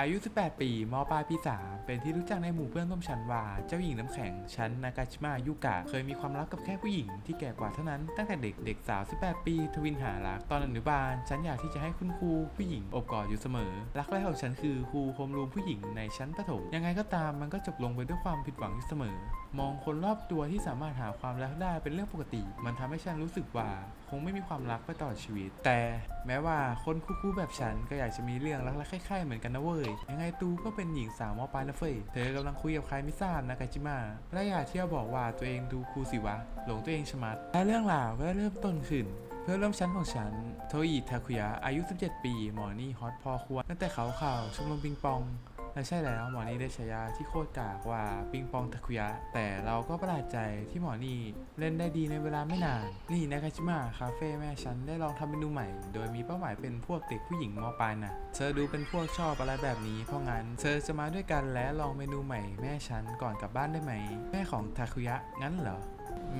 อายุ 18 ปีมปลายปีสามเป็นที่รู้จักในหมู่เพื่อนร่วมชั้นว่า เจ้าหญิงน้ำแข็งชั้นนากาชิมะยุกะ เคยมีความรักกับแค่ผู้หญิงที่แก่กว่าเท่านั้น ตั้งแต่เด็กเด็กสาว 18 ปี ทวินหารัก ตอนอนุบาล ฉันอยากที่จะให้คุณครูผู้หญิงอบกอดอยู่เสมอ รักแรกของฉันคือครูโฮมรูมผู้หญิงในชั้นประถม ยังไงก็ตามมันก็จบลงไปด้วยความผิดหวังอยู่เสมอ มองคนรอบตัวที่สามารถหาความรักได้เป็นเรื่องปกติ มันทำให้ฉันรู้สึกว่าคงไม่มีความรักไปตลอดชีวิต แต่แม้ว่าคนคู่ๆแบบฉันก็อยากจะมีเรื่องรักๆคล้ายๆเหมือนกันนะเว้ย ยังไงตูก็เป็นหญิงสาวมอปลายนะเฟยเธอกำลังคุยกับใครไม่ทราบนะกาจิมะและอยากเที่ยวบอกว่าตัวเองดูคูสิวะ หลงตัวเองชะมัด และเรื่องราวก็เริ่มต้นขึ้นเพื่อนร่วมชั้นของฉัน โทอิทาคุยะ อายุ 17 ปี หมอนี่ฮอตพอควรตั้งแต่เขาข่าวชมรมปิงปอง และใช่แล้วหมอนี่ได้ฉายาที่โคตรกากว่าปิงปองทาคุยะ แต่เราก็ประหลาดใจที่หมอนี่เล่นได้ดีในเวลาไม่นาน นี่นากาชิมะคาเฟ่แม่ฉันได้ลองทำเมนูใหม่ โดยมีเป้าหมายเป็นพวกเด็กผู้หญิงมปลายน่ะเธอดูเป็นพวกชอบอะไรแบบนี้ เพราะงั้นเธอจะมาด้วยกันและลองเมนูใหม่แม่ฉันก่อนกลับบ้านได้ไหม แม่ของทาคุยะงั้นเหรอ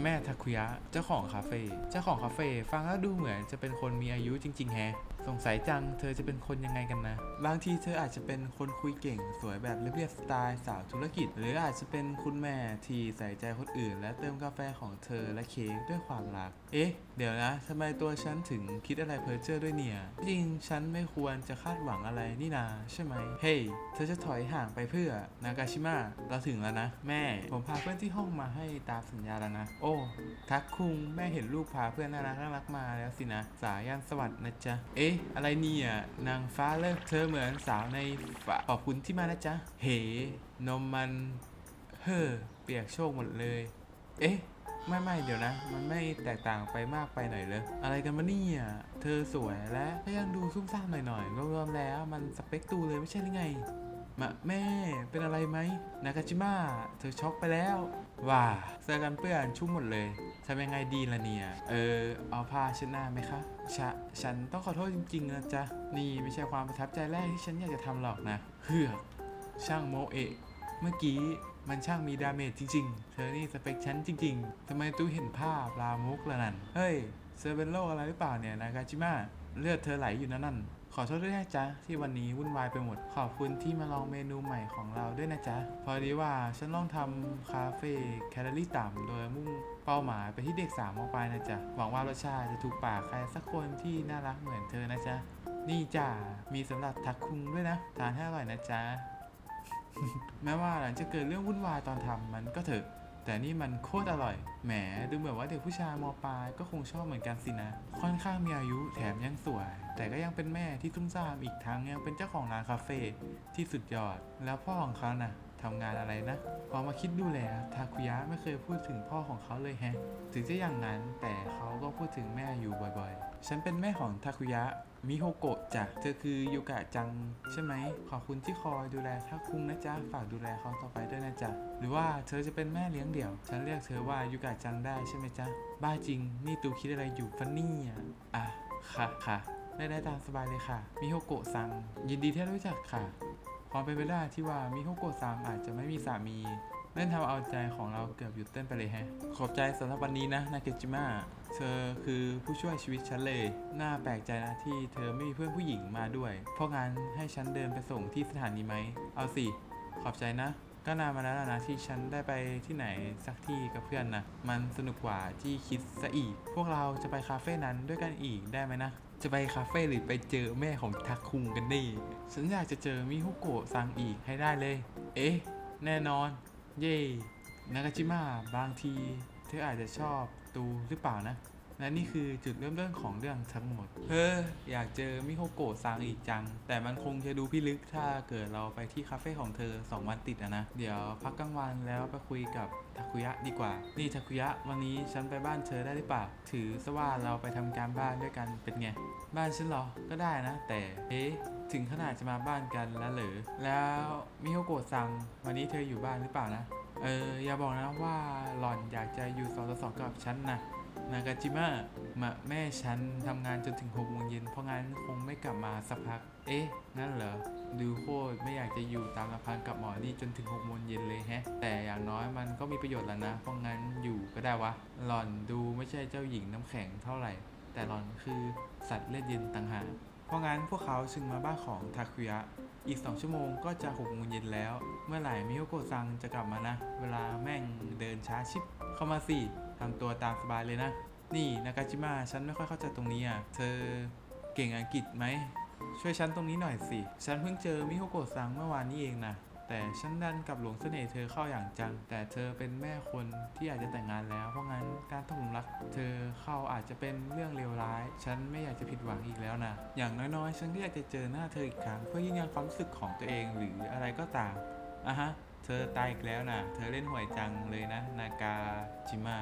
แม่ทาคุยะ เจ้าของคาเฟ่ เจ้าของคาเฟ่ฟังแล้วดูเหมือนจะเป็นคนมีอายุจริง ๆ แฮะสงสัยจัง เธอจะเป็นคนยังไงกันนะ บางทีเธออาจจะเป็นคนคุยเก่ง สวยแบบเรียบสไตล์สาวธุรกิจ หรืออาจจะเป็นคุณแม่ที่ใส่ใจคนอื่น และเติมกาแฟของเธอและเค้กด้วยความรัก เอ๊ะ เดี๋ยวนะทำไมตัวฉันถึงคิดอะไรเพ้อเจ้อด้วยเนี่ย จริงฉันไม่ควรจะคาดหวังอะไรนี่นาใช่ไหม เฮ้ยเธอจะถอยห่างไปเพื่อนากาชิมะเราถึงแล้วนะ แม่ ผมพาเพื่อนที่ห้องมาให้ตามสัญญาแล้วนะ โอ้ ทักคุงแม่เห็นลูกพาเพื่อนน่ารักน่ารักมาแล้วสินะ สายันสวัสดิ์นะจ๊ะ เอ๊ะอะไรเนี่ย นางฟ้าเลิกเธอเหมือนสาวในฝันขอบคุณที่มานะจ๊ะเฮนมมัน เฮ้อ เปียกโชกหมดเลย เอ๊ะ ไม่ไม่เดี๋ยวนะ มันไม่แตกต่างไปมากไปหน่อยเลย อะไรกันมาเนี่ย เธอสวยและก็ยังดูซุ่มซ่ามหน่อยๆ รวมๆแล้ว มันสเปคตูเลยไม่ใช่หรือไง มาแม่เป็นอะไรไหมนากาจิมะเธอช็อกไปแล้วว้าเสื้อกันเปื้อนชุ่มหมดเลยทำยังไงดีล่ะเนี่ย เออ เอาผ้าเช็ดหน้าไหมคะชะฉันต้องขอโทษจริงๆนะจ๊ะ นี่ไม่ใช่ความประทับใจแรกที่ฉันอยากจะทำหรอกนะ เฮือกช่างโมเอะเมื่อกี้มันช่างมีดาเมจจริง ๆ เธอนี่สเปคฉันจริง ๆทำไมตู้เห็นภาพลามุกละนั่น เฮ้ย เธอเป็นโรคอะไรหรือเปล่าเนี่ยนากาจิมะเลือดเธอไหลอยู่นะนั่น อโทษด้วยนะจ๊ะ ที่วันนี้วุ่นวายไปหมด ขอบคุณที่มาลองเมนูใหม่ของเราด้วยนะจ๊ะ พอดีว่าฉันลองทำคาเฟ่แคลอรี่ต่ำโดยมุ่งเป้าหมายไปที่เด็กสามมปลายนะจ๊ะ หวังว่ารสชาติจะถูกปากใครสักคนที่น่ารักเหมือนเธอนะจ๊ะ นี่จ้ามีสำหรับทักคุงด้วยนะ ทานให้อร่อยนะจ๊ะ แม้ว่าหลังจะเกิดเรื่องวุ่นวายตอนทำมันก็เถอะ แต่นี่มันโคตรอร่อย แหม ดูเหมือนว่าเด็กผู้ชายมปลายก็คงชอบเหมือนกันสินะ ค่อนข้างมีอายุแถมยังสวย แต่ก็ยังเป็นแม่ที่ซุ่มซ่ามอีกทั้งยังเป็นเจ้าของร้านคาเฟ่ที่สุดยอด แล้วพ่อของเขาน่ะ ทำงานอะไรนะ พอมาคิดดูแล้วทาคุยะไม่เคยพูดถึงพ่อของเขาเลยแฮะ ถึงจะอย่างนั้นแต่เขาก็พูดถึงแม่อยู่บ่อยๆ ฉันเป็นแม่ของทาคุยะมิโฮโกะจ้ะ เธอคือยูกะจัง ใช่ไหม ขอบคุณที่คอยดูแลทักคุงนะจ๊ะ ฝากดูแลเขาต่อไปด้วยนะจ๊ะ หรือว่าเธอจะเป็นแม่เลี้ยงเดี่ยว ฉันเรียกเธอว่ายูกะจังได้ใช่ไหมจ๊ะ บ้าจริง นี่ตูคิดอะไรอยู่ฟันนี่อะ อะ ค่ะค่ะได้ได้ตามสบายเลยค่ะ มิโฮโกะซัง ยินดีที่ได้รู้จักค่ะ ความเป็นไปได้ที่ว่ามิโฮโกะซังอาจจะไม่มีสามีเล่นทำเอาใจของเราเกือบหยุดเต้นไปเลยแฮะ ขอบใจสำหรับวันนี้นะนาเกจิมะเธอคือผู้ช่วยชีวิตฉันเลย น่าแปลกใจนะที่เธอไม่มีเพื่อนผู้หญิงมาด้วย เพราะงั้นให้ฉันเดินไปส่งที่สถานีไหม เอาสิ ขอบใจนะ ก็นานมาแล้วนะที่ฉันได้ไปที่ไหนสักที่กับเพื่อนนะ มันสนุกกว่าที่คิดซะอีก พวกเราจะไปคาเฟ่นั้นด้วยกันอีกได้ไหมนะ จะไปคาเฟ่หรือไปเจอแม่ของทักคุงกันดีฉันอยากจะเจอมิฮุโกะซังอีกให้ได้เลย เอ๊ะ แน่นอน เย่นากาจิมะบางที เธออาจจะชอบตูหรือเปล่านะ และนี่คือจุดเริ่มต้นของเรื่องทั้งหมด เฮ้ออยากเจอมิโฮโกะซังอีกจัง แต่มันคงจะดูพิลึกถ้าเกิดเราไปที่คาเฟ่ของเธอ 2 วันติดอะนะ เดี๋ยวพักกลางวันแล้วไปคุยกับทาคุยะดีกว่า นี่ทาคุยะวันนี้ฉันไปบ้านเธอได้หรือเปล่า ถือซะว่าเราไปทำการบ้านด้วยกันเป็นไง บ้านฉันเหรอ ก็ได้นะ แต่เอ๊ะถึงขนาดจะมาบ้านกันแล้วเหรอ แล้วมิโฮโกะซังวันนี้เธออยู่บ้านหรือเปล่านะ เอออย่าบอกนะว่าหล่อนอยากจะอยู่สองต่อสองกับฉันนะ นากาจิมะมาแม่ฉันทำงานจนถึงหกโมงเย็นเพราะงั้นคงไม่กลับมาสักพัก เอ๊ะ นั่นเหรอ ดูโคตรไม่อยากจะอยู่ตามลำพังกับหมอนี่จนถึงหกโมงเย็นเลยแฮะ แต่อย่างน้อยมันก็มีประโยชน์แล้วนะ เพราะงั้นอยู่ก็ได้วะ หล่อนดูไม่ใช่เจ้าหญิงน้ำแข็งเท่าไหร่ แต่หล่อนคือสัตว์เลือดเย็นต่างหาก เพราะงั้นพวกเขาจึงมาบ้านของทาคุยะอีก 2 ชั่วโมงก็จะหกโมงเย็นแล้ว เมื่อไหร่มิโยโกะซังจะกลับมานะ เวลาแม่งเดินช้าชิบเข้ามาสิ ทำตัวตามสบายเลยนะ นี่นากาจิมะฉันไม่ค่อยเข้าใจตรงนี้อะ เธอเก่งอังกฤษไหม ช่วยฉันตรงนี้หน่อยสิ ฉันเพิ่งเจอมิโฮโกะซังเมื่อวานนี้เองนะแต่ฉันดันกลับหลงเสน่ห์เธอเข้าอย่างจัง แต่เธอเป็นแม่คนที่อากจะแต่งงานแล้ว เพราะงั้นการตกหลุมรัก เธอเข้าอาจจะเป็นเรื่องเลวร้าย ฉันไม่อยากจะผิดหวังอีกแล้วนะ อย่างน้อยๆ ฉันก็อยากจะเจอหน้าเธออีกครั้ง เพื่อยืนยันความรู้สึกของตัวเองหรืออะไรก็ตามอะฮะ เธอตายอีกแล้วนะ เธอเล่นห่วยจังเลยนะ นากาจิมะ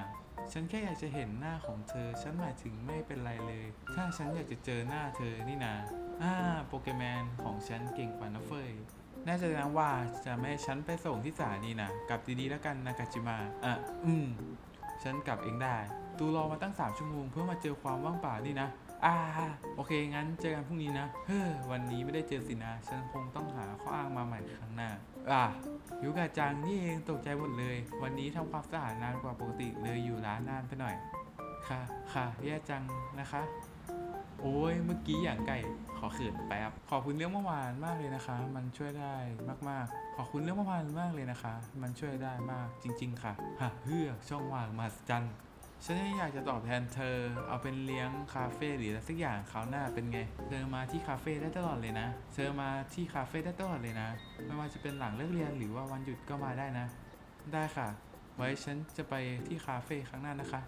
ฉันแค่อยากจะเห็นหน้าของเธอ ฉันหมายถึงไม่เป็นไรเลย ถ้าฉันอยากจะเจอหน้าเธอนี่นาอ่าโปเกมอนของฉันเก่งกว่านะเฟยน่าจะนะว่าจะไม่ให้ฉันไปส่งที่สถานีนะกลับดีๆแล้วกันนากาจิมะอะอืม ฉันกลับเองได้ ตูรอมาตั้ง 3 ชั่วโมงเพื่อมาเจอความว่างเปล่านี่นะ อ่า โอเค งั้นเจอกันพรุ่งนี้นะ เฮ้อวันนี้ไม่ได้เจอสินะ ฉันคงต้องหาข้ออ้างมาใหม่ครั้งหน้า อ่ายูกะจังนี่เองตกใจหมดเลย วันนี้ทำความสะอาดนานกว่าปกติเลยอยู่ร้านนานไปหน่อย ค่ะ ค่ะแย่จังนะคะ โอ้ยเมื่อกี้อย่างไก่ขอเขินแป๊บขอบคุณเรื่องเมื่อวานมากเลยนะคะ มันช่วยได้มากๆ ขอบคุณเรื่องเมื่อวานมากเลยนะคะ มันช่วยได้มากจริง ๆ ค่ะฮะเฮือกช่องว่างมหัศจรรย์ ฉันอยากจะตอบแทนเธอ เอาเป็นเลี้ยงคาเฟ่หรืออะไรสักอย่างคราวหน้าเป็นไง เธอมาที่คาเฟ่ได้ตลอดเลยนะ เธอมาที่คาเฟ่ได้ตลอดเลยนะ ไม่ว่าจะเป็นหลังเลิกเรียนหรือว่าวันหยุดก็มาได้นะ ได้ค่ะ ไว้ฉันจะไปที่คาเฟ่ครั้งหน้านะคะ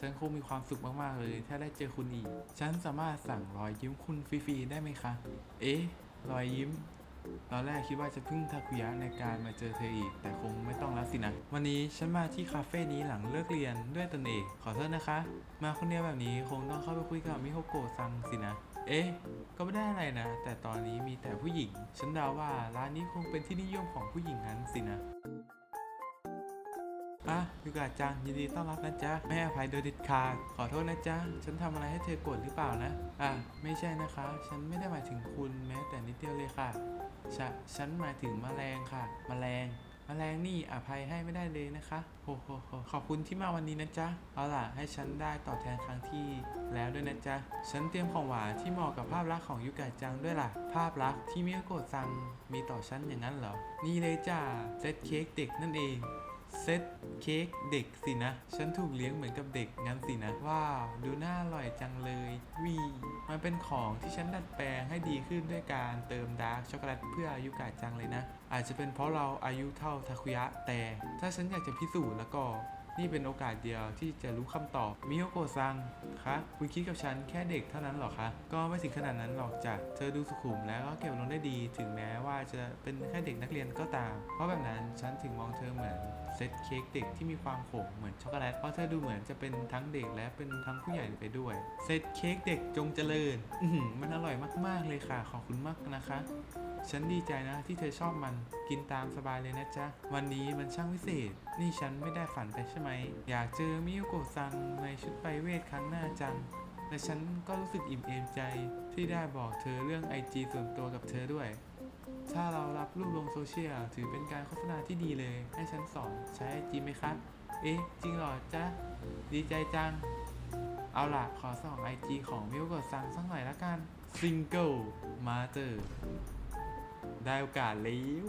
ฉันคงมีความสุขมากๆเลย ถ้าได้เจอคุณอีก ฉันสามารถสั่งรอยยิ้มคุณฟรีๆได้ไหมคะ เอ๊ะ รอยยิ้ม ตอนแรกคิดว่าจะพึ่งทาคุยะในการมาเจอเธออีก แต่คงไม่ต้องแล้วสินะ วันนี้ฉันมาที่คาเฟ่นี้หลังเลิกเรียนด้วยตนเอง ขอโทษนะคะ มาคนเดียวแบบนี้คงต้องเข้าไปคุยกับมิโฮโกะซังสินะ เอ๊ะ ก็ไม่ได้อะไรนะ แต่ตอนนี้มีแต่ผู้หญิง ฉันเดาว่าร้านนี้คงเป็นที่นิยมของผู้หญิงนั้นสินะ อะยูกะจังยินดีต้อนรับนะจ๊ะไม่ให้อภัยโดยด็ดขาดขอโทษนะจ๊ะฉันทำอะไรให้เธอโกรธหรือเปล่านะอะไม่ใช่นะคะ ฉันไม่ได้หมายถึงคุณแม้แต่นิดเดียวเลยค่ะฉะฉันหมายถึงแมลงค่ะ แมลงแมลงนี่อภัยให้ไม่ได้เลยนะคะโหโหโหขอบคุณที่มาวันนี้นะจ๊ะ เอาล่ะ ให้ฉันได้ตอบแทนครั้งที่แล้วด้วยนะจ๊ะ ฉันเตรียมของหวานที่เหมาะกับภาพลักษณ์ของยูกะจังด้วยล่ะ ภาพลักษณ์ที่มิโกะซังมีต่อฉันอย่างนั้นเหรอ นี่เลยจ้าเซตเค้กเด็กนั่นเอง เซตเค้กเด็กสินะ ฉันถูกเลี้ยงเหมือนกับเด็กงั้นสินะ ว้าว ดูน่าอร่อยจังเลย วี มันเป็นของที่ฉันดัดแปลงให้ดีขึ้นด้วยการเติมดาร์กช็อกโกแลตเพื่ออายุกาจังเลยนะ อาจจะเป็นเพราะเราอายุเท่าทาคุยะแต่ ถ้าฉันอยากจะพิสูจน์แล้วก็ นี่เป็นโอกาสเดียวที่จะรู้คำตอบมิโยโกะซังคะคุณคิดกับฉันแค่เด็กเท่านั้นหรอคะก็ไม่ถึงขนาดนั้นหรอกจ้ะเธอดูสุขุมแล้วก็เก็บลงได้ดี ถึงแม้ว่าจะเป็นแค่เด็กนักเรียนก็ตาม เพราะแบบนั้นฉันถึงมองเธอเหมือนเซตเค้กเด็กที่มีความขมเหมือนช็อกโกแลตเพราะเธอดูเหมือนจะเป็นทั้งเด็กและเป็นทั้งผู้ใหญ่ไปด้วยเซตเค้กเด็กจงเจริญอืมันอร่อยมากๆเลยค่ะขอบคุณมากนะคะฉันดีใจนะที่เธอชอบมันกินตามสบายเลยนะจ๊ะวันนี้มันช่างวิเศษ นี่ฉันไม่ได้ฝันไปใช่ไหม อยากเจอมิโยโกะซังในชุดไปเวทครั้งหน้าจัง และฉันก็รู้สึกอิ่มเอมใจที่ได้บอกเธอเรื่องไอจีส่วนตัวกับเธอด้วย ถ้าเรารับรูปลงโซเชียลถือเป็นการโฆษณาที่ดีเลย ให้ฉันสอนใช้ไอจีไหมครับเอ๊ะ จริงเหรอจ๊ะ ดีใจจัง เอาล่ะ ขอส่องไอจีของมิโยโกะซังสักหน่อยละกันซิงเกิลมาเจอได้โอกาสแล้ว